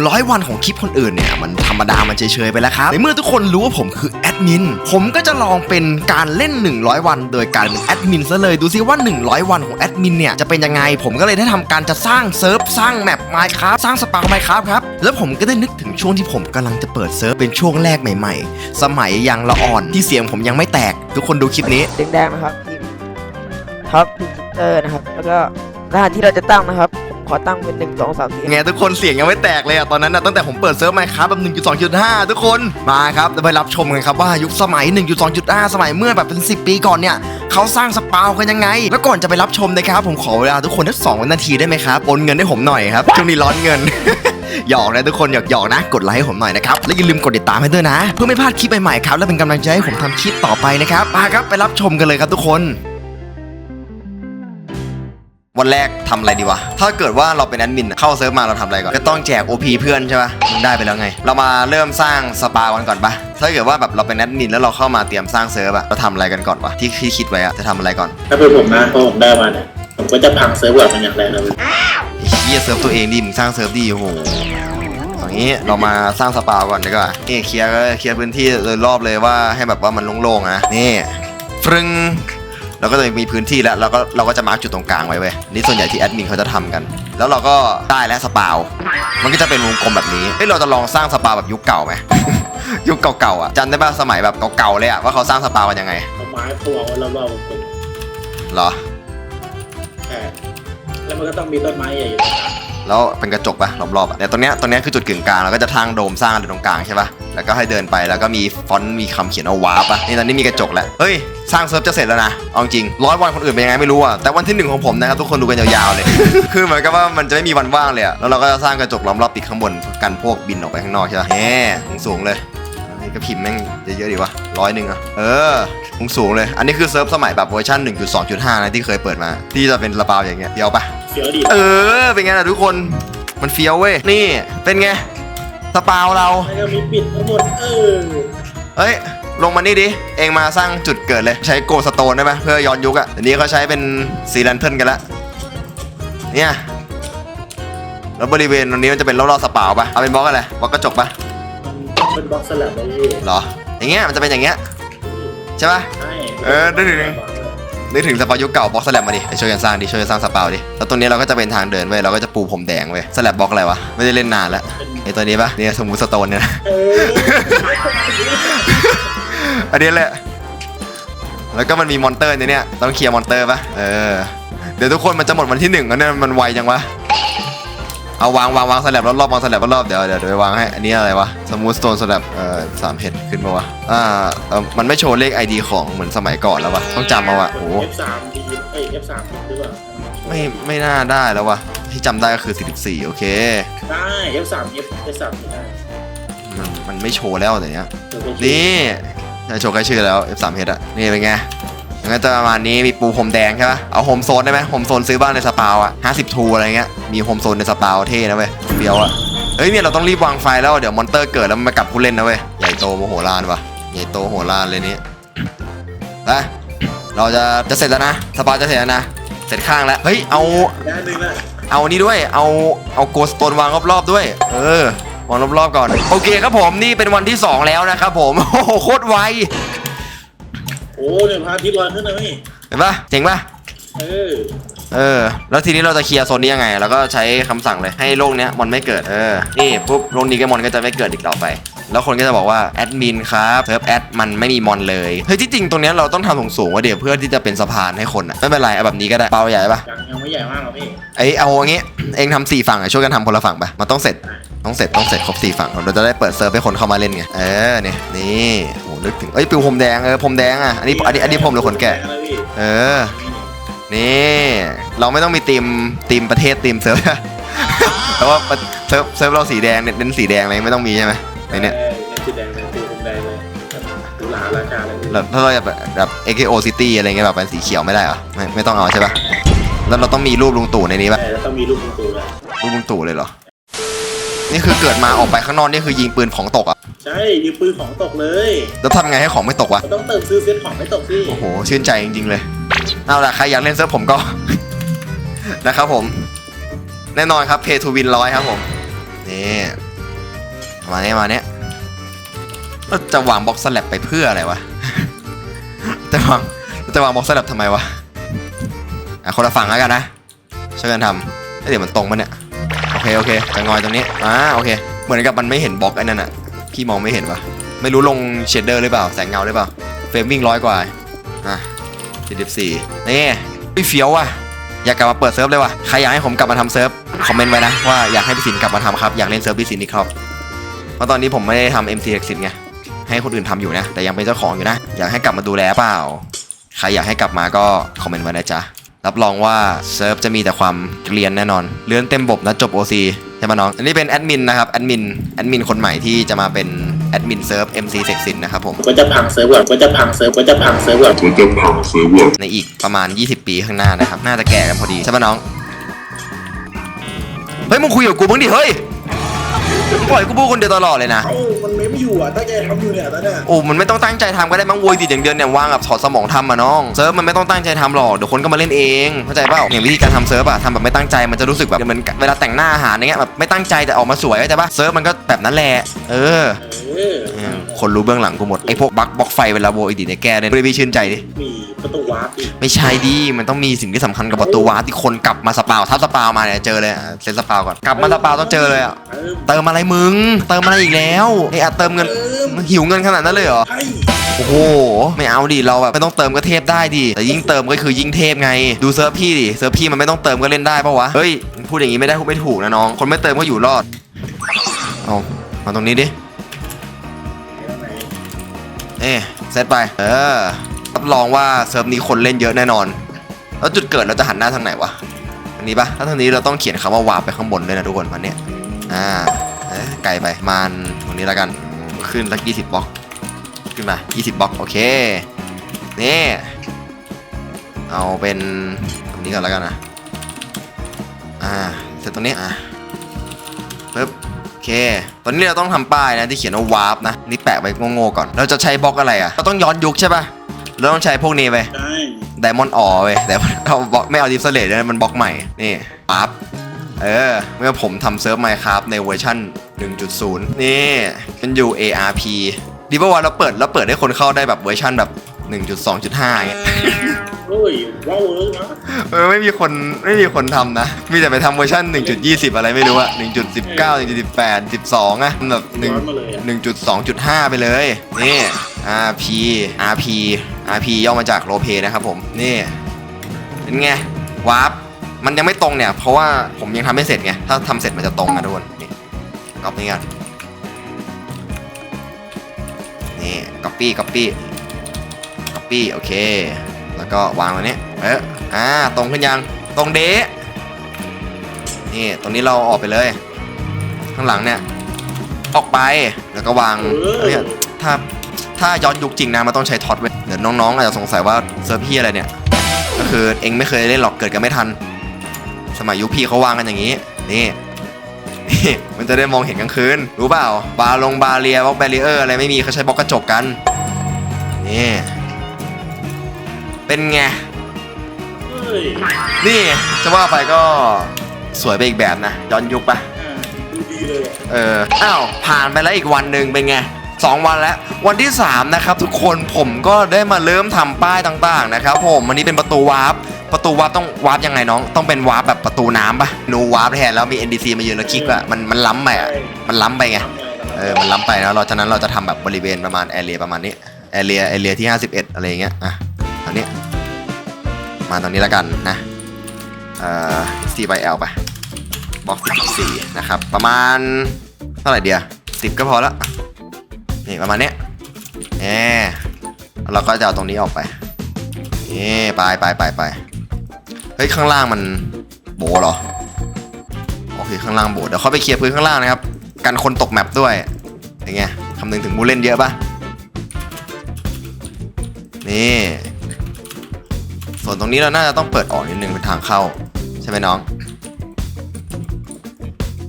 100 วันของคลิปคนอื่นเนี่ยมันธรรมดามันเฉยๆไปแล้วครับในเมื่อทุกคนรู้ว่าผมคือแอดมินผมก็จะลองเป็นการเล่น 100 วัน โดยการเป็นแอดมินซะเลยดูซิว่า 100 วันของแอดมินเนี่ยจะเป็นยังไง ผมก็เลยได้ทำการจะสร้างเซิร์ฟสร้างแมปไมค์ครับสร้างสปาไมค์ครับครับแล้วผมก็ได้นึกถึงช่วงที่ผมกำลังจะเปิดเซิร์ฟเป็นช่วงแรกใหม่ๆ สมัยยังละอ่อนที่เสียงผมยังไม่แตก ทุกคนดูคลิปนี้แดงๆนะครับพิมพ์ท็อปพิจิเตอร์นะครับแล้วก็รหัสที่เราจะตั้งนะครับผม ขอตั้งเป็นหนึ่งสองสามสี่ไงทุกคนเสียงยังไม่แตกเลยอะตอนนั้นนะตั้งแต่ผมเปิดเซิร์ฟไมค์ครับแบบ1.2.5ทุกคนมาครับจะไปรับชมกันครับว่ายุคสมัย1.2.5สมัยเมื่อแบบเป็น10ปีก่อนเนี่ยเขาสร้างสปาวกันยังไง แล้วก่อนจะไปรับชมนะครับผมขอเวลาทุกคนทักสองนาทีได้ไหมครับโอนเงินให้ผมหน่อยครับช่วงนี้ร้อนเงินหยอกนะทุกคนหยอกหยอกนะ กดไลค์ให้ผมหน่อยนะครับ และอย่าลืมกดติดตามให้ด้วยนะ เพื่อไม่พลาดคลิปใหม่ๆครับ และเป็นกำลังใจให้ผมทำคลิปต่อไปนะครับมาครับไปรับชมกันเลยครับทุกคน วันแรกทำอะไรดีวะ ถ้าเกิดว่าเราเป็นแอดมินอะเข้าเซิร์ฟมาเราทำอะไรก่อน ก็ต้องแจก OP เพื่อนใช่ปะมึงได้ไปแล้วไง เรามาเริ่มสร้างสปากันก่อนปะถ้าเกิดว่าแบบเราเป็นแอดมินแล้วเราเข้ามาเตรียมสร้างเซิร์ฟอะเราทำอะไรกันก่อนวะ ที่ที่คิดไว้อะจะทำอะไรก่อน ถ้าเป็นผมนะพอผมได้มาเนี่ย ผมก็จะพังเซิร์ฟเวอร์มันอย่างแรงเลยไอ้เฮียเซิร์ฟตัวเองดิมึงสร้างเซิร์ฟดีโอ้โหอย่างนี้เรามาสร้างสปาก่อนดีกว่านี่เคลียร์ก็เคลียร์พื้นที่โดยรอบเลยว่าให้แบบว่ามันโล่งๆนะนี่ฟรึง เราก็จะมีพื้นที่แล้วเราก็เราก็จะมาร์กจุดตรงกลางไว้เว้ยนี่ส่วนใหญ่ที่แอดมินเขาจะทำกัน แล้วเราก็ได้แล้วสปาวมันก็จะเป็นวงกลมแบบนี้เฮ้ยเราจะลองสร้างสปาแบบยุคเก่าไหมยุคเก่าๆอะจำได้ป่ะสมัยแบบเก่าๆเลยอะว่าเขาสร้างสปากันยังไงเอาไม้พวงไว้รอบๆวงกลมเหรอใช่แล้วมันก็ต้องมีต้นไม้ใหญ่ แล้วเป็นกระจกปะรอบๆอะแต่ตรงเนี้ยตรงเนี้ยคือจุดกึ่งกลางเราก็จะทางโดมสร้างอะไรตรงกลางใช่ปะแล้วก็ให้เดินไปแล้วก็มีฟอนต์มีคำเขียนเอาวาร์ปอะนี่ตอนนี้มีกระจกแล้วเฮ้ยสร้างเซิร์ฟจะเสร็จแล้วนะเอาจริงร้อยวันคนอื่นเป็นยังไงไม่รู้อะแต่วันที่หนึ่งของผมนะครับทุกคนดูกันยาวๆเลย คือเหมือนกับว่ามันจะไม่มีวันว่างเลยอะแล้วเราก็จะสร้างกระจกล้อมรอบติดข้างบนกันพวกบินออกไปข้างนอกใช่ปะแหมสูงเลยนี่ก็พิมพ์แม่งเยอะๆดีวะร้อยหนึ่งอะเออสูงเลย อันนี้คือเซิร์ฟสมัยแบบเวอร์ชัน1.2.5นะที่เคยเปิดมา ที่จะเป็นระเบาอย่างเงี้ยเดียวปะ เฟี้ยวดีเออ เป็นไงล่ะทุกคน มันเฟี้ยวเว้ย นี่ เป็นไง สปาวเรา แล้วก็มีปิดทั้งหมด เออเฮ้ย ลงมานี่ดิ เองมาสร้างจุดเกิดเลย ใช้โกสโตนได้ไหมเพื่อย้อนยุคอะ่ะเดี๋ยวนี้เขาใช้เป็นซีแลนเทิร์นกันละ เนี่ย แล้วบริเวณตรงนี้มันจะเป็นรอบๆสปาวปะเอาเป็นบล็อกอะไรบล็อกกระจกปะมันต้องเป็นบล็อกสลับเลยพี่เหรอ อย่างเงี้ย มันจะเป็นอย่างเงี้ย ใช่ปะ ใช่เออได้ถึง นึกถึงสปายุคเก่าบล็อกสแลบมาดิไปช่วยกันสร้างดิช่วยกันสร้างสปาวดิแล้วตรงนี้เราก็จะเป็นทางเดินเว้ยเราก็จะปูผมแดงเว้ยสแลบบล็อกอะไรวะไม่ได้เล่นนานแล้วไอตัวนี้ปะเนี่ยสมูทสโตนเนี่ยนะเอออันนี้แหละ แล้วก็มันมีมอนเตอร์ในเนี้ยต้องเคลียร์มอนเตอร์ปะเออเดี๋ยวทุกคนมันจะหมดวันที่หนึ่งแล้วเนี่ยมันไวจังวะ เอาวางวางวางสลับรอบๆวางสลับรอบๆเดี๋ยวเดี๋ยวเดี๋ยวไปวางให้ อันนี้อะไรวะสมูทสโตนสลับเอ่อสามเห็ดขึ้นปะวะอ่าเอ่อมันไม่โชว์เลข ID ของเหมือนสมัยก่อนแล้ววะต้องจำเอาวะโอ้โห F3 ดีเอ้ย F3 หรือเปล่าไม่ไม่น่าได้แล้ววะที่จำได้ก็คือ 44 โอเค ได้ F3 F F3 ไม่ได้ มันมันไม่โชว์แล้วแต่เนี้ยเดี๋ยวไปนี่จะโชว์ใครชื่อแล้ว F3 h อะ นี่เป็นไง งั้นจะประมาณนี้มีปูผมแดงใช่ปะเอาโฮมโซนได้ไหมโฮมโซนซื้อบ้านในสปาวอะ50ทูอะไรเงี้ยมีโฮมโซนในสปาวเท่นะเว้ยเฟี้ยวอะเฮ้ยเนี่ยเราต้องรีบวางไฟแล้วเดี๋ยวมอนเตอร์เกิดแล้วมันมากัดผู้เล่นนะเว้ยใหญ่โตโมโหลานวะใหญ่โตโหลานเลยนี้ไปเราจะจะเสร็จแล้วนะสปาวจะเสร็จแล้วนะเสร็จข้างแล้วเฮ้ยเอาเอานี่ด้วยเอาเอาโกสโตนวางรอบๆด้วย เออวางรอบๆก่อน โอเคครับผมนี่เป็นวันที่ 2 แล้วนะครับผมโอ้โหโคตรไว โอ้เนี่ยพระอาทิตย์ลอยขึ้นเลยเห็นปะเจ๋งปะเออเออ แล้วทีนี้เราจะเคลียร์โซนนี้ยังไง แล้วก็ใช้คำสั่งเลยให้โลกเนี้ยมอนไม่เกิด เออ นี่ปุ๊บโลกนี้ก็มอนก็จะไม่เกิดอีกต่อไป แล้วคนก็จะบอกว่าแอดมินครับเซิร์ฟแอดมันไม่มีมอนเลย เฮ้ยที่จริงตรงเนี้ยเราต้องทำสูงๆไว้เดี๋ยวเพื่อที่จะเป็นสะพานให้คนอะไม่เป็นไรเอาแบบนี้ก็ได้ เปาใหญ่ปะยังยังไม่ใหญ่มากหรอกพี่ไอยเอาอย่างงี้ เองทำสี่ฝั่งอะช่วยกันทำคนละฝั่งไปมันต้องเสร็จ ต้องเสร็จต้องเสร็จครบสี่ฝั่งเราจะได้เปิดเซิร์ฟให้คนเข้ามาเล่นไง เออเนี่ยนี่โอ้ นึกถึงเอ้ยปิวผมแดงเออผมแดงอะอันนี้อันนี้อันนี้ผมหรือขนแกะอะไรพี่เออนี่เราไม่ต้องมีทีมทีมประเทศทีมเซิร์ฟแต่ว่าเซิร์ฟเซิร์ฟเราสีแดงเน้นสีแดงอะไรไม่ต้องมีใช่ไหมในเนี้ยออเป็นสีแดงเลยสีผมแดงเลยดูหลาราชาเลยพี่แล้วถ้าเราแบบแบบ AKO City อะไรเงี้ยแบบเป็นสีเขียวไม่ได้เหรอไม่ไม่ต้องเอาใช่ปะแล้วเราต้องมีรูปลุงตู่ในนี้ปะแต่แล้วต้องมีลูกคุณตูด้วยรูปลุงตู่เลยเหรอ นี่คือเกิดมาออกไปข้างนอกนี่คือยิงปืนของตกอะใช่ยิงปืนของตกเลยแล้วทำไงให้ของไม่ตกวะก็ต้องเติมซื้อเซ็ตของไม่ตกสิโอ้โหชื่นใจจริงๆเลยเอาล่ะใครอยากเล่นเซิร์ฟผมก็ นะครับผม แน่นอนครับ Pay to Win ร้อยครับผมนนี่มาเนี้ยมาเนี้ยเราจะวางบ็อกซ์สลับไปเพื่ออะไรวะจะวางจะวางบ็อกซ์สลับทำไมวะอะคนละฝั่งแล้วกันนะช่วยกันทำเอ้ยเดี๋ยวมันตรงปะเนี่ยโอ เคโอเคจะงอยตรงนี้อ่าโอเค เหมือนกับมันไม่เห็นบล็อกไอ้นั่นอะพี่มองไม่เห็นวะไม่รู้ลงเชดเดอร์หรือเปล่าแสงเงาหรือเปล่าเฟรมวิ่งร้อยกว่าอะ74นี่พี่เฟี้ยวว่ะอยากกลับมาเปิดเซิร์ฟเลยว่ะใครอยากให้ผมกลับมาทำเซิร์ฟคอมเมนต์ไว้นะว่าอยากให้พี่สินกลับมาทำครับอยากเล่นเซิร์ฟพี่สินอีกครับเพราะตอนนี้ผมไม่ได้ทำ MC เอกสินไงให้คนอื่นทำอยู่นะ แต่ยังเป็นเจ้าของอยู่นะ อยากให้กลับมาดูแลเปล่า ใครอยากให้กลับมาก็คอมเมนต์ไว้นะจ๊ะ รับรองว่าเซิร์ฟจะมีแต่ความเกลียนแน่นอนเลื่อนเต็มบบนะจบ OC ใช่ไหมน้อง อันนี้เป็นแอดมินนะครับแอดมินแอดมินคนใหม่ที่จะมาเป็นแอดมินเซิร์ฟ MC เสกสินนะครับผมก็จะพังเซิร์ฟเวอร์ก็จะพังเซิร์ฟก็จะพังเซิร์ฟเวอร์มันจะพังเซิร์ฟเวอร์ในอีกประมาณ 20 ปีข้างหน้านะครับ น่าจะแก่กันพอดี ใช่ปะน้อง เฮ้ยมึงคุยกับกูบ้างดิเฮ้ยมึงปล่อยกูพูดคนเดียวตลอดเลยนะเอยู่อะตั้งใจทำอยู่เนี่ยตอนเนี้ยโอ้มันไม่ต้องตั้งใจทำก็ได้มั้งโวยติดอย่างเดียวเนี่ยวางกับถอดสมองทำอะน้องเซิร์ฟมันไม่ต้องตั้งใจทำหรอกเดี๋ยวคนก็มาเล่นเองเข้าใจเปล่าอย่างวิธีการทำเซิร์ฟอะทำแบบไม่ตั้งใจมันจะรู้สึกแบบเหมือนเวลาแต่งหน้าอาหารอย่างเงี้ยแบบไม่ตั้งใจแต่ออกมาสวยเข้าใจปะเซิร์ฟมันก็แบบนั้นแหละเออ อออืมคนรู้เบื้องหลังกูหมด ไอ้พวกบั๊กบล็อกไฟเวลาโวยติดเนี่ยแก้เนี่ยไม่ได้ชื่นใจดิ มีประตูวาร์ปอีกไม่ใช่ดิ มันต้องมีสิ่งที่สำคัญกับประตูวาร์ปที่คนกลับมาสปาวทับสปาวมาเนี่ยเจอเลยอะเซนสปาวก่อน กลับมาสปาวต้องเจอเลยอะ เออเติมอะไรมึง เติมอะไรอีกแล้วไอ้อะเติมเงินเติมมึงหิวเงินขนาดนั้นเลยเหรอ ใช่โอ้โห ไม่เอาดิ เราแบบไม่ต้องเติมก็เทพได้ดิ แต่ยิ่งเติมก็คือยิ่งเทพไง ดูเซิร์ฟพี่ดิ เซิร์ฟพี่มันไม่ต้องเติมก็เล่นได้ปะวะ เฮ้ย พูดอย่างนี้ไม่ได้พูดไม่ถูกนะน้อง คนไม่เติมก็อยู่รอด เอามาตรงนี้ดิไหน เอ๊เซตไป เออ รับรองว่าเซิร์ฟนี้คนเล่นเยอะแน่นอน แล้วจุดเกิดเราจะหันหน้าทางไหนวะ อันนี้ปะถ้าทางนี้เราต้องเขียนคำว่าวาร์ปไปข้างบนด้วยนะทุกคนมันเนี้ยอ่าไกลไปมันตรงนี้แล้วกัน ขึ้นสักยี่สิบบล็อก ขึ้นมา20บบล็อก โอเค นี่ เอาเป็นตรงนี้ก่อนแล้วกันนะ อ่า เสร็จตรงนี้อะ เค ตอนนี้เราต้องทำป้ายนะที่เขียนว่าวาร์ปนะ นี่แปะไว้โง่ๆก่อน เราจะใช้บล็อกอะไรอะเราต้องย้อนยุคใช่ปะเราต้องใช้พวกนี้ไปได้ไดมอนด์อ๋อเว้แต่เอาบล็อกไม่เอาดิฟเซเลตเลยมันบล็อกใหม่ นี่ปั๊บเออ เมื่อผมทำเซิร์ฟไมค์ครับในเวอร์ชัน1.0 นี่เป็นอยู่ ARP ดีป่าวะเราเปิดแล้วเปิดให้คนเข้าได้แบบเวอร์ชันแบบ 1.2.5เงี้ย เฮ้ยว้าวเวิร์กนะเออไม่มีคนไม่มีคนทำนะ มีแต่ไปทำเวอร์ชัน1.20 อะไรไม่รู้อะ1.19 1.18 12อะแบบย้อนมาเลยอะ1 1.2.5 ไปเลย นี่ RP RP RP ย่อมาจากโรเพนะครับผม นี่ เป็นไงวาร์ปมันยังไม่ตรงเนี่ย เพราะว่าผมยังทำไม่เสร็จไง ถ้าทำเสร็จมันจะตรงนะทุกคน นี่ก๊อปนี่กันนี่ก๊อปปี้ก๊อปปี้ก๊อปปี้โอเค แล้วก็วางไว้นี้เอออ่าตรงขึ้นยังตรงเดะนี่ตรงนี้เราออกไปเลย ข้างหลังเนี่ย ออกไปแล้วก็วางเอ้ยถ้าถ้าย้อนยุคจริงนะมันต้องใช้ท็อตเว้ยเดี๋ยวน้องๆอาจจะสงสัยว่าเซิร์ฟพี่อะไรเนี่ย ก็คือเองไม่เคยเล่นหรอกเกิดกันไม่ทัน สมัยยุคพี่เขาวางกันอย่างนี้นี่นี่มันจะได้มองเห็นกลางคืน รู้เปล่า บาร์ลงบาเรียบล็อกแบรีเออร์อะไรไม่มีเขาใช้บล็อกกระจกกัน นี่ เป็นไง เฮ้ยนี่จะว่าไปก็สวยไปอีกแบบนะย้อนยุคปะอ่าดูดีเลยอะเอออ้าวผ่านไปแล้วอีกวันหนึ่งเป็นไงสองวันแล้ว วันที่ 3 นะครับ ทุกคนผมก็ได้มาเริ่มทำป้ายต่างๆนะครับ ผมวันนี้เป็นประตูวาร์ปประตูวาร์ปต้องวาร์ปยังไงน้อง ต้องเป็นวาร์ปแบบประตูน้ำปะนูวาร์ปแทนแล้วมี NDC มายืนแล้วคลิกอะมันมันล้ำไปอะมันล้ำไปไงเออ มันล้ำไปแล้วเราฉะนั้นเราจะทำแบบบริเวณประมาณแอเรียประมาณนี้ แอเรีย แอเรียที่ 51 อะไรอย่างเงี้ย อะต อนนี้ มาตรงนี้แล้วกันนะเอ่อ C by L ไปบล็อก14นะครับ ประมาณเท่าไหร่เดียว10ก็พอละนี่ประมาณเนี้ยแหมเราก็จะเอาตรงนี้ออกไปนี่ไปไปไปไปเฮ้ยข้างล่างมันโบเหรอโอเคข้างล่างโบเดี๋ยวเขาไปเคลียร์พื้นข้างล่างนะครับกันคนตกแมปด้วยอย่างเงี้ยคำนึงถึงมูเล่นเยอะปะนี่ ส่วนตรงนี้เราน่าจะต้องเปิดออกนิดนึงเป็นทางเข้า ใช่ไหมน้อง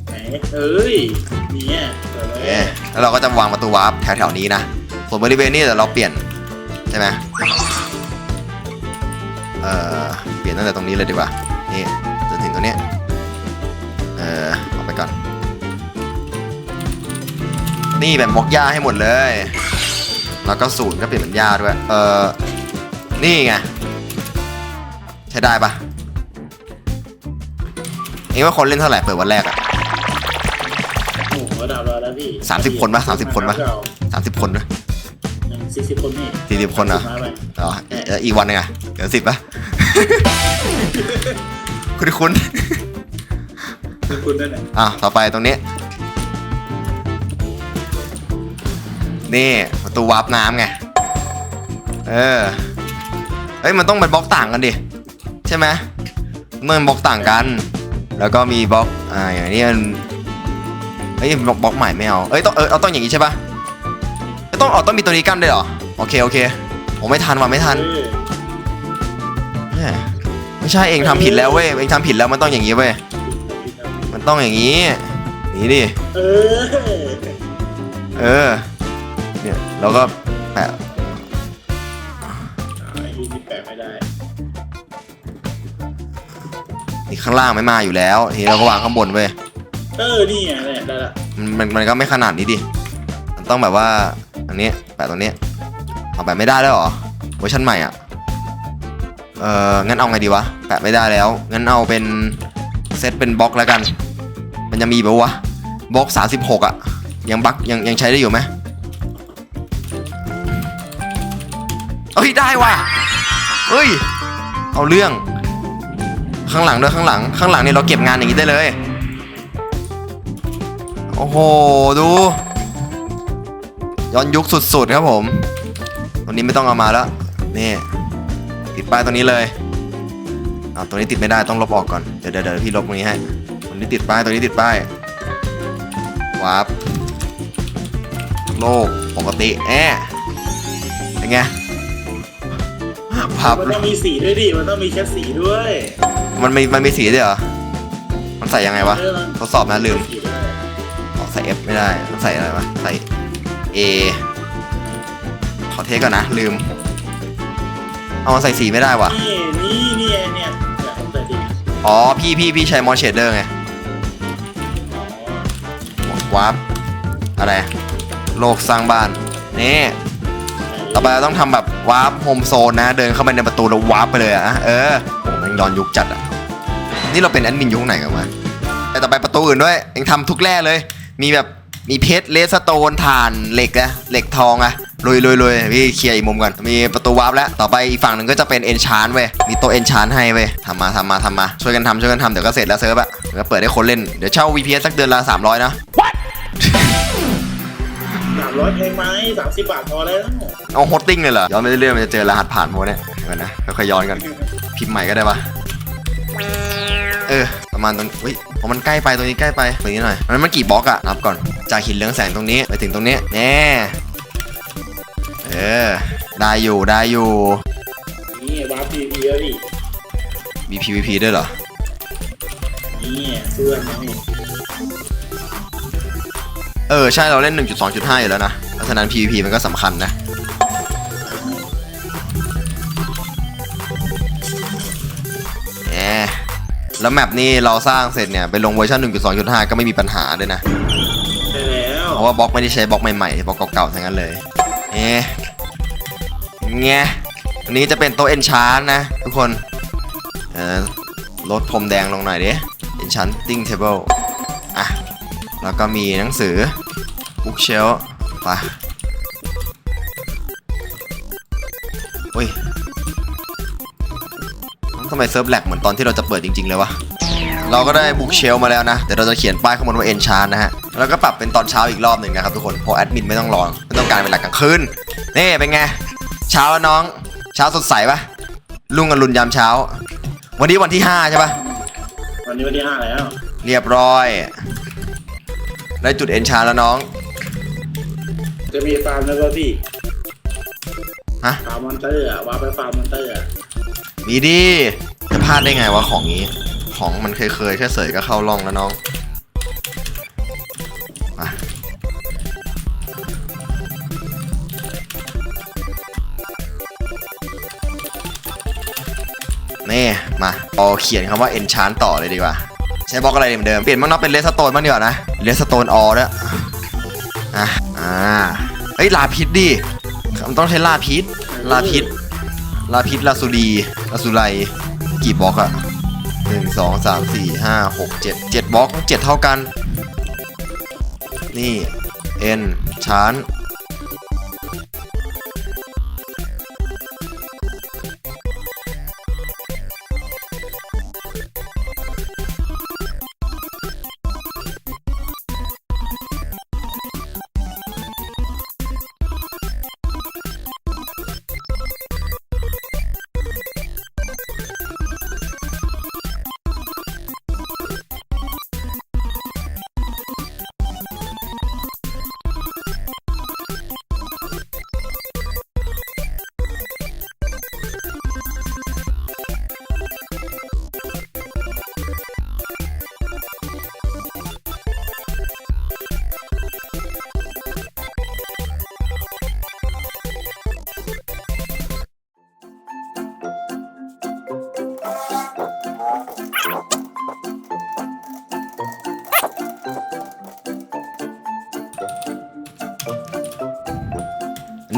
ไหนเอ้ยเนี่ยเปิดเลโอเคยแล้วเราก็จะวางประตูวาร์ปแถวๆนี้นะส่วนบริเวณนี้เดี๋ยวเราเปลี่ยนใช่ไหมเอ่อเปลี่ยนตั้งแต่ตรงนี้เลยดีกว่านี่จนถึงตรงเนี้ยเออออกไปก่อน นี่แบบบล็อกหญ้าให้หมดเลย แล้วก็ศูนย์ก็เปลี่ยนเป็นหญ้าด้วย เออนี่ไง ใช้ได้ปะเองว่าคนเล่นเท่าไหร่เปิดวันแรกอะโอ้โหดาวรอแล้วพี่สามสิบคนปะสามสิบคนปะ สามสิบคนนะสี่สิบคนนี่สี่สิบคนเหรอ มาไปอ๋อเอ่ออีกวันหนึงอะเกินสิบปะ คุณคุณคือคุณนั่นแหละอะ ต่อไปตรงนี้ นี่ประตูวาร์ปน้ำไง เออ เฮ้ย มันต้องเป็นบล็อกต่างกันดิ ใช่ไหมมันเป็นบล็อกต่างกัน แล้วก็มีบล็อกอ่าอย่างนี้มันเฮ้ยบล็อกบล็อกใหม่ไม่เอาเอ้ยต้องเออเอาต้องอย่างนี้ใช่ปะเอ้ยต้องอ๋อต้องมีตัวนี้กั้นด้วยเหรอโอเคโอเคผมไม่ทันว่ะไม่ทันเออแหม่ไม่ใช่เองทำผิดแล้วเว้ยเองทำผิดแล้วมันต้องอย่างนี้เว้ยมันต้องอย่างนี้นี่ดิเออเออเนี่ยเราก็แปะ ข้างล่างไม่มาอยู่แล้วทีนี้เราก็วางข้างบนเว้ยเออนี่ไงเนี่ยได้ละมันมันมันก็ไม่ขนาดนี้ดิมันต้องแบบว่าอันนี้แปะตรงนี้เอาแปะไม่ได้แล้วเหรอเวอร์ชันใหม่อะเอองั้นเอาไงดีวะแปะไม่ได้แล้วงั้นเอาเป็นเซตเป็นบล็อกแล้วกัน มันจะมีแบบวะบล็อก36อะยังบักยังยังใช้ได้อยู่ไหมเอ้ยได้ว่ะเฮ้ย เอาเรื่อง ข้างหลังด้วยข้างหลัง ข้างหลังนี่เราเก็บงานอย่างนี้ได้เลย โอ้โห ดู ย้อนยุคสุดๆครับผม ตัวนี้ไม่ต้องเอามาแล้ว นี่ ติดป้ายตัวนี้เลยอ่าตัวนี้ติดไม่ได้ต้องลบออกก่อนเดี๋ยวเดี๋ยวเดี๋ยวพี่ลบตรงนี้ให้ตัวนี้ติดป้ายตัวนี้ติดป้ายวาร์ปโลกปกติแอะเป็นไงภาพ มันต้องมีสีด้วยดิ มันต้องมีแค่สีด้วย มันมีมันมีสีด้วยเหรอ มันใส่ยังไงวะเออมันทดสอบนะลืมสีได้อ๋อใส่ F ไม่ได้ต้องใส่อะไรวะ ใส่ A ขอเทสก่อนนะ ลืม เอามาใส่สีไม่ได้วะนี่นี่นี่ไงเนี่ยเนี่ยผมใส่สีอ๋อ พี่พี่พี่ใช้มอเชเดอร์ไงอ๋อวาร์ปอะไร โลกสร้างบ้าน นี่ ต่อไปเราต้องทำแบบวาร์ปโฮมโซนนะ เดินเข้าไปในประตูแล้ววาร์ปไปเลยอะเออโอ้แมันย้อนยุคจัดอะ นี่เราเป็นแอดมินยุคไหนกันวะแต่ต่อไปประตูอื่นด้วยเองทำทุกแร่เลย มีแบบมีเพชรเลสโตนถ่านเหล็กอะเหล็กทองอะลุยลุยลุยพี่เคลียร์อีกมุมก่อนมีประตูวาร์ปแล้ว ต่อไปอีกฝั่งหนึ่งก็จะเป็นเอนชานเว้ยมีโต๊ะเอนชานให้เว้ยทำมาทำมาทำมา ช่วยกันทำช่วยกันทำเดี๋ยวก็เสร็จแล้วเซิร์ฟอะเดี๋ยวก็เปิดให้คนเล่น เดี๋ยวเช่า VPS สักเดือนละ300 นะสามร้อยเพลงไหมสามสิบบาทพอแล้วเอาโฮสติ้งเลยเหรอ ย้อนไปเรื่อยๆมันจะเจอรหัสผ่านโมเนี่ยเดี๋ยวก่อนนะค่อยๆย้อนกัน พิมพ์ใหม่ก็ได้ปะ เออ ประมาณตรงอุ้ยพอมันใกล้ไปตรงนี้ใกล้ไปตรงนี้หน่อย มันมันกี่บล็อกอะนับก่อน จากหินเรืองแสงตรงนี้ไปถึงตรงนี้แน่เออ ได้อยู่ได้อยู่ นี่วาร์ปพีพีแล้วดิมี PVP ด้วยเหรอ นี่เพื่อนนะนี่เออ ใช่เราเล่น 1.2.5 อยู่แล้วนะ เพราะฉะนั้น PVP มันก็สำคัญนะ แล้วแมปนี้เราสร้างเสร็จเนี่ยไปลงเวอร์ชัน1.2.5 ก็ไม่มีปัญหาด้วยนะ ใช่แล้วเพราะว่าบล็อกไม่ได้ใช้บล็อกใหม่ๆบล็อกเก่าๆทั้งนั้นเลยเอ๊ะเงี้ยอันนี้จะเป็นโต๊ะเอนชานนะ ทุกคนเออลดพรมแดงลงหน่อยดิ enchanting table อะแล้วก็มีหนังสือ bookshelf ไปอุ้ย ทำไมเซิร์ฟแหลกเหมือนตอนที่เราจะเปิดจริง ๆ เลยวะ เราก็ได้บุ๊กเชลมาแล้วนะ เดี๋ยวเราจะเขียนป้ายข้างบนว่าเอนชานนะฮะ แล้วก็ปรับเป็นตอนเช้าอีกรอบหนึ่งนะครับทุกคนเพราะแอดมินไม่ต้องรอไม่ต้องการเวลากลางคืนนี่เป็นไง เช้าแล้วน้อง เช้าสดใสปะลุงอรุณยามเช้า วันนี้วันที่5ใช่ปะวันนี้วันที่ห้าแล้วเรียบร้อย ได้จุดเอนชานแล้วน้อง จะมีฟาร์มแล้วก็พี่ฮะ ฟาร์มมอนเตอร์อะวาร์ปไปฟาร์มมอนเตอร์อะ มีดีจะพลาดได้ไงวะของนี้ ของมันเคยเคยๆแค่เสยก็เข้าร่องแล้วน้องนี่มาเอาเขียนคำว่า enchant ต่อเลยดีกว่า ใช้บล็อกอะไรเหมือนเดิม เปลี่ยนบ้างเนาะเป็นเลสโตนบ้างดีกว่านะเลสโตนออด้วอะอ่าเฮ้ยลาพิษดิมันต้องใช้ลาพิษลาพิษ ลาพิษลาสุดีลาสุไลกี่บล็อกอะหนึ่งสองสามสี่ห้าหกเจ็ดเจ็ดบล็อกเจ็ดเท่ากัน นี่เอ็นชาน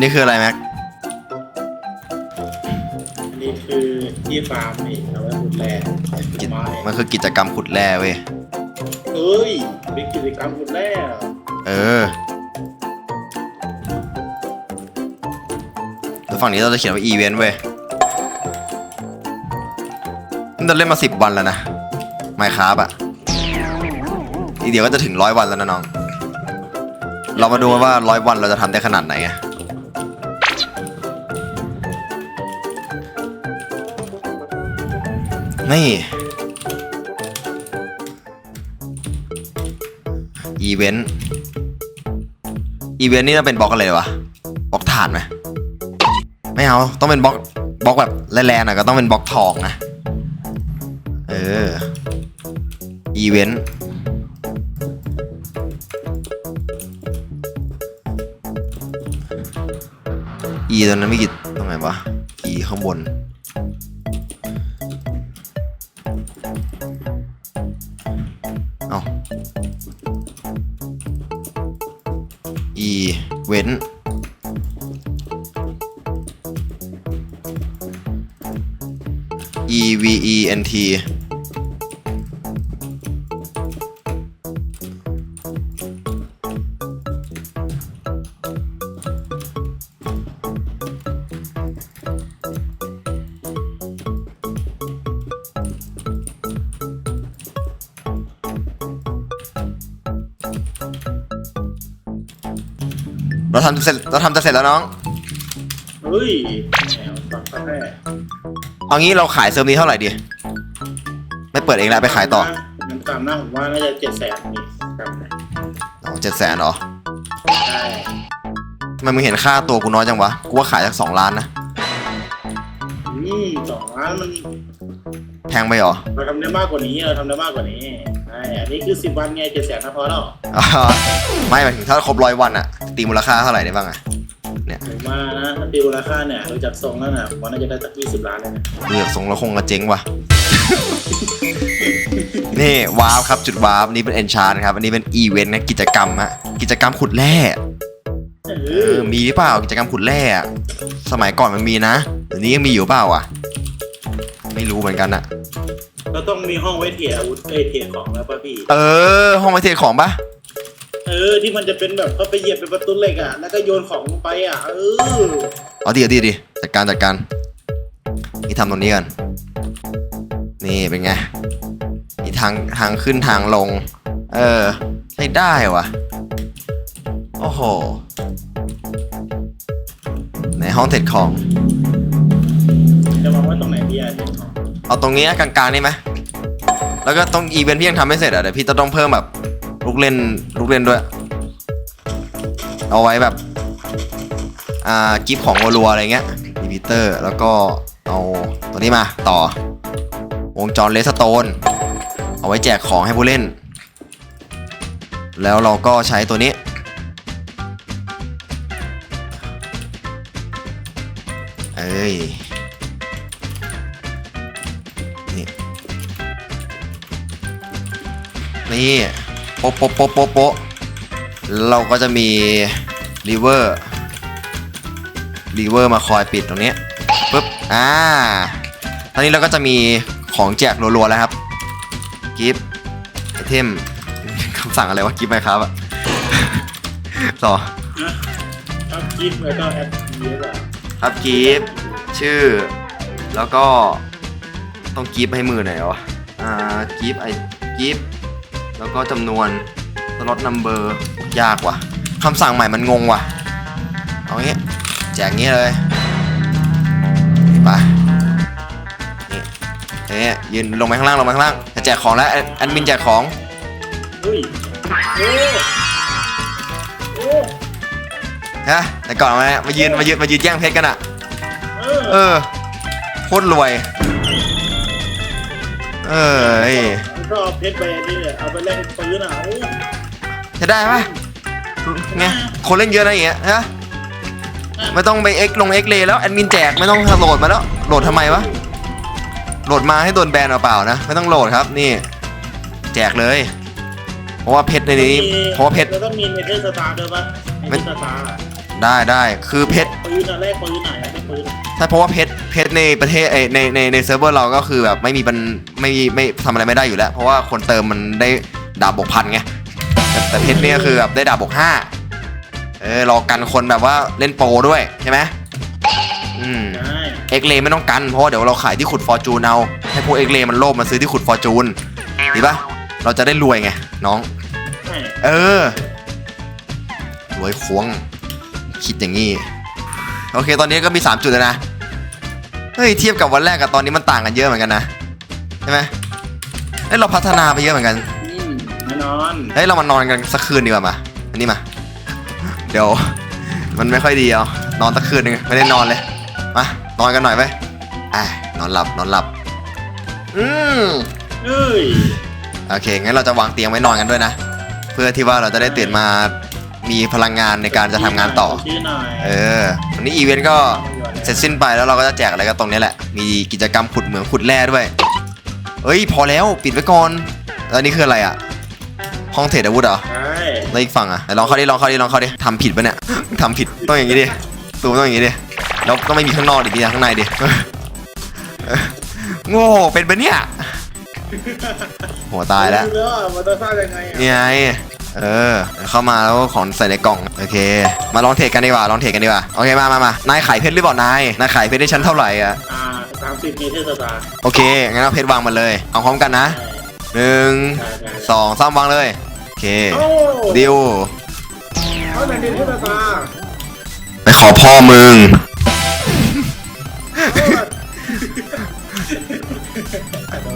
นนี้คืออะไรแม็ก อันนี้คือที่ฟาร์มนี่เอาไว้ขุดแร่กิจไม้มันคือกิจกรรมขุดแร่เว้ยเฮ้ยเป็นกิจกรรมขุดแร่เหรอเออแล้วฝั่งนี้เราจะเขียนว่าอีเวนต์เว้ยนี่เราเล่นมาสิบวันแล้วนะไมค์ครับอะอีกเดี๋ยวก็จะถึงร้อยวันแล้วนะน้อง เรามาดูกันว่าร้อยวันเราจะทำได้ขนาดไหนไง นี่อีเวนต์อีเวนต์นี่จะเป็นบล็อกอะไรวะบล็อกฐานไหมไม่เอาต้องเป็นบล็อกบล็อกแบบแรงๆหน่อยก็ต้องเป็นบล็อกทองนะเอออีเวนต์อีตรงนั้นไม่กี่ตรงไหนวะอีข้างบน เราทำเสร็จเราทำจะเสร็จแล้วน้อง เฮ้ยแนวฟังแร่เอางี้เราขายเซิร์ฟนี้เท่าไหร่ดี ไม่เปิดเองแล้วไปขายต่อน้ำตามหน้าผมว่าน่าจะเจ็ดแสนนี่ครับอ๋อเจ็ดแสนเหรอใช่ทำไมมึงเห็นค่าตัวกูน้อยจังวะ กูว่าขายสักสองล้านนะ อืมสองล้านมันแพงไปเหรอ เราทำได้มากกว่านี้เราทำได้มากกว่านี้ใช่อันนี้คือสิบวันไงเจ็ดแสนนะพอแล้วอ๋อไม่หมายถึงถ้าครบร้อยวันอะ ตีมูลค่าเท่าไหร่ได้บ้างอะผมว่านะถ้าตีมูลค่าเนี่ยดูจากทรงแล้วน่ะผมว่าน่าจะได้สักยี่สิบล้านเลยนะเลือกทรงแล้วคงกระเจ๊งว่ะ นี่วาร์ปครับจุดวาร์ปนี่เป็นเอนชานครับอันนี้เป็นอีเวนต์นะกิจกรรมฮะกิจกรรมขุดแร่เอเอออมีหรือเปล่ากิจกรรมขุดแร่อะสมัยก่อนมันมีนะเดี๋ยวนี้ยังมีอยู่เปล่าอะ ไม่รู้เหมือนกันอะเราต้องมีห้องไว้เทียอาวุธเอ้ยเทียของแล้วป่ะพี่ เออ ห้องไว้เทของปะเออที่มันจะเป็นแบบเขาไปเหยียบเป็นประตูเหล็กอะแล้วก็โยนของลงไปอะเออเอาดีเอาดีดิจัดการจัดการนี่ทำตรงนี้กันนี่เป็นไงมีทางทางขึ้นทางลง เออใช้ได้วะโอ้โหในห้องเทรดของจะวางไว้ตรงไหนพี่อะเทียของเอาตรงนี้นะกลางๆนี่ไหมแล้วก็ตรงอีเวนต์พี่ยังทำไม่เสร็จอะเดี๋ยวพี่จะต้องเพิ่มแบบ ลูกเล่นลูกเล่นด้วย เอาไว้แบบ อ่ากิฟของรัวๆอะไรเงี้ยดีพิเตอร์แล้วก็เอาตัวนี้มาต่อ วงจรเลสโตน เอาไว้แจกของให้ผู้เล่น แล้วเราก็ใช้ตัวนี้เอ้ยนี่นี่ ป๊ะโป๊ะโป๊ะโป๊ะโป๊ะเราก็จะมีรีเวอร์รีเวอร์มาคอยปิดตรงเนี้ยปุ๊บอ่าตอนนี้เราก็จะมีของแจกรัวๆแล้วครับกิฟต์ไอเทมคำสั่งอะไรวะกิฟต์ไหมครับอะต่อครับกิฟต์แล้วก็แอปเยอะอะครับกิฟต์ชื่อ แล้วก็ต้องกิฟต์ให้มือหน่อยวะอ่ากิฟต์ไอกิฟต์ แล้วก็จำนวนสล็อตนัมเบอร์ยากว่ะคำสั่งใหม่มันงงว่ะ เอางี้แจกงี้เลยไปนี่เอ๊ะยืนลงไปข้างล่างลงไปข้างล่างจะแจกของแล้วแอดแอดมินแจกของเฮ้ยโอ้โอ้ฮะแต่ก่อนมามายืนมายืนมายืนแย่งเพชรกันอะเออเออโคตรรวย เออ เอ้ยแล้วก็เอาเพชรไปอันนี่เนี่ยเอาไปแลกปืนอะโอ้จะได้ปะไงคนเล่นเยอะนะอย่างเงี้ยฮะไม่ต้องไปเอ็กลงเอ็กเลยแล้วแอดมินแจกไม่ต้องโหลดมาแล้วโหลดทำไมวะโหลดมาให้โดนแบนเปล่าๆนะไม่ต้องโหลดครับนี่ แจกเลย เพราะว่าเพชรในนี้เพราะว่าเพชร แล้วต้องมีเมทัลสตาร์ด้วยปะเมทัลสตาร์อะ ได้ได้คือเพชรปืนอะแลกปืนอะอยากได้ปืนอะใช่เพราะว่าเพชรเพชรในประเทศเอยในในในเซิร์ฟเวอร์เราก็คือแบบไม่มีปันไม่ไม่ทำอะไรไม่ได้อยู่แล้ว เพราะว่าคนเติมมันได้ดาบบวกพันไงแต่แต่เพชรเนี่ยคือแบบได้ดาบบวกห้าเออรอกันคนแบบว่าเล่นโปรด้วยใช่ไหมอืมใช่เอ็กเลไม่ต้องกันเพราะว่าเดี๋ยวเราขายที่ขุดฟอร์จูนเอาให้พวกเอ็กเลมันโลภมาซื้อที่ขุดฟอร์จูนดีปะเราจะได้รวยไงน้อง ใช่เออรวยควง คิดอย่างงี้ โอเค ตอนนี้ก็มี 3 จุดแล้วนะ เฮ้ย เทียบกับวันแรกกับตอนนี้มันต่างกันเยอะเหมือนกันนะ ใช่ไหมเฮ้ยเราพัฒนาไปเยอะเหมือนกันอืมแน่นอนเฮ้ยเรามานอนกันสักคืนดีกว่ามา อันนี้มา เดี๋ยว มันไม่ค่อยดีเอานอนสักคืนหนึงไม่ได้นอนเลย มา นอนกันหน่อยไปอะนอนหลับ นอนหลับ อืมเอ้ย โอเค งั้นเราจะวางเตียงไว้นอนกันด้วยนะ เพื่อที่ว่าเราจะได้ตื่นมา มีพลังงานในการจะทำงานต่อ ชื่อหน่อยเออวันนี้อีเวนต์ก็เสร็จสิ้นไปแล้วเราก็จะแจกอะไรกันตรงนี้แหละ มีกิจกรรมขุดเหมืองขุดแร่ด้วย เอ้ย พอแล้วปิดไว้ก่อนแล้วนี่คืออะไรอะ ห้องเทรดอาวุธเหรอ ใช่แล้วอีกฝั่งอะไหนลองเข้าดิลองเข้าดิลองเข้าดิทำผิดปะเนี่ย ทำผิดต้องอย่างนี้ดิตูมต้องอย่างนี้ดิแล้วก็ไม่มีข้างนอกดิมีแต่ข้างในดิโง่เป็นปะเนี่ยโหตายแล้ว รู้แล้วอะมันจะสร้างยังไงอะนี่ไง เออ เข้ามาแล้วก็ของใส่ในกล่อง โอเค มาลองเทรดกันดีกว่า ลองเทรดกันดีกว่า โอเค มา มา มานายขายเพชรหรือเปล่า นาย นายขายเพชรได้ชั้นเท่าไหร่อะ อ่าสามสิบเมทัลสตาร์โอเค งั้นเอาเพชรวางมาเลย เอาพร้อมกันนะหนึ่งใช่ใช่สองสามวางเลย โอเคโอ้ดิวเอาแต่เมทัลสตาร์ไปขอพ่อมึง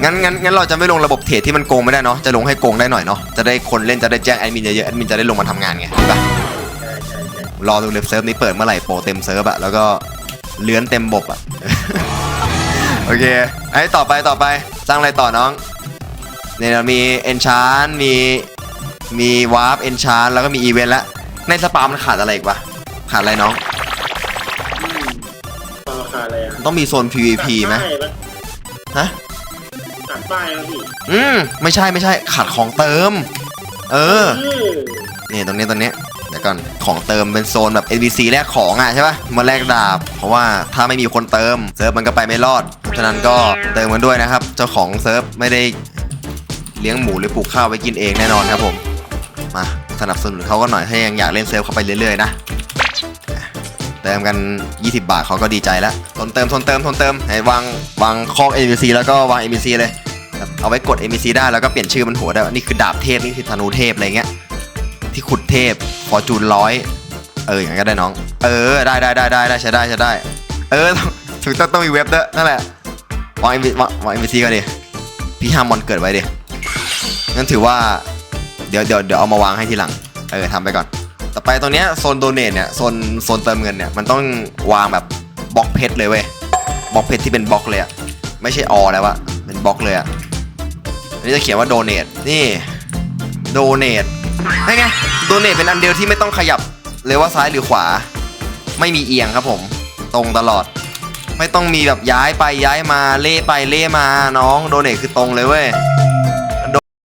งั้นงั้นงั้นเราจะไม่ลงระบบเทรดที่มันโกงไม่ได้เนาะจะลงให้โกงได้หน่อยเนาะจะได้คนเล่นจะได้แจ้งแอดมินเยอะๆแอดมินจะได้ลงมาทำงานไงใช่ปะใช่ใช่ใช่รอดูเลยเซิร์ฟนี้เปิดเมื่อไหร่โปรเต็มเซิร์ฟอะแล้วก็เลื้อนเต็มบบอะ โอเคไอ้ต่อไปต่อไปสร้างอะไรต่อน้องเนี่ยเรามีเอนชานมีมีวาร์ปเอนชานแล้วก็มีอีเวนต์แล้วในสปามันขาดอะไรอีกวะขาดอะไรน้องอืมราคาอะไรอะต้องมีโซน PVP ไหมตัดป้ายปะฮะตัด ป้ายแล้วพี่อืมไม่ใช่ไม่ใช่ขาดของเติมเออเออ นี่ตรงนี้ตรงนี้เดี๋ยวก่อนของเติมเป็นโซนแบบ NPC แลกของอะใช่ปะมาแลกดาบ เพราะว่าถ้าไม่มีคนเติมเซิร์ฟมันก็ไปไม่รอดฉะนั้นก็เติมกันด้วยนะครับ เจ้าของเซิร์ฟไม่ได้เลี้ยงหมูหรือปลูกข้าวไว้กินเองแน่นอนครับผม มาสนับสนุนเขาก็หน่อยถ้ายังอยากเล่นเซิร์ฟเขาไปเรื่อยๆนะเติมกัน 20 บาทเขาก็ดีใจแล้วทนเติมทนเติมทนเติมให้วางวางคอก NPC แล้วก็วาง NPC เลยแบบ เอาไว้กด NPC ได้แล้วก็เปลี่ยนชื่อมันหัวได้ นี่คือดาบเทพนี่คือธนูเทพอะไรเงี้ย ที่ขุดเทพฟอจูนร้อย เอออย่างนั้นก็ได้น้อง เออได้ได้ได้ได้ได้ใช้ได้ใช้ได้ เออถึงต้องต้องมีเว็บด้วยนั่นแหละวาง MV วางวาง MVC ก่อนดิพี่ห้ามมอนเกิดไว้ดิงั้นถือว่าเดี๋ยวเดี๋ยวเดี๋ยวเอามาวางให้ทีหลัง เออทำไปก่อน ต่อไปตรงเนี้ยโซนโดเนทเนี่ยโซนโซนเติมเงินเนี่ยมันต้องวางแบบบล็อกเพชรเลยเว้ยบล็อกเพชรที่เป็นบล็อกเลยอะไม่ใช่ออแล้วอะเป็นบล็อกเลยอะ นี้จะเขียนว่าโดเนทนี่โดเนทไม่ไงโดเนทเป็นอันเดียวที่ไม่ต้องขยับเลยว่าซ้ายหรือขวา ไม่มีเอียงครับผม ตรงตลอด ไม่ต้องมีแบบย้ายไปย้ายมาเล่ไปเล่มาน้องโดเนทคือตรงเลยเว้ย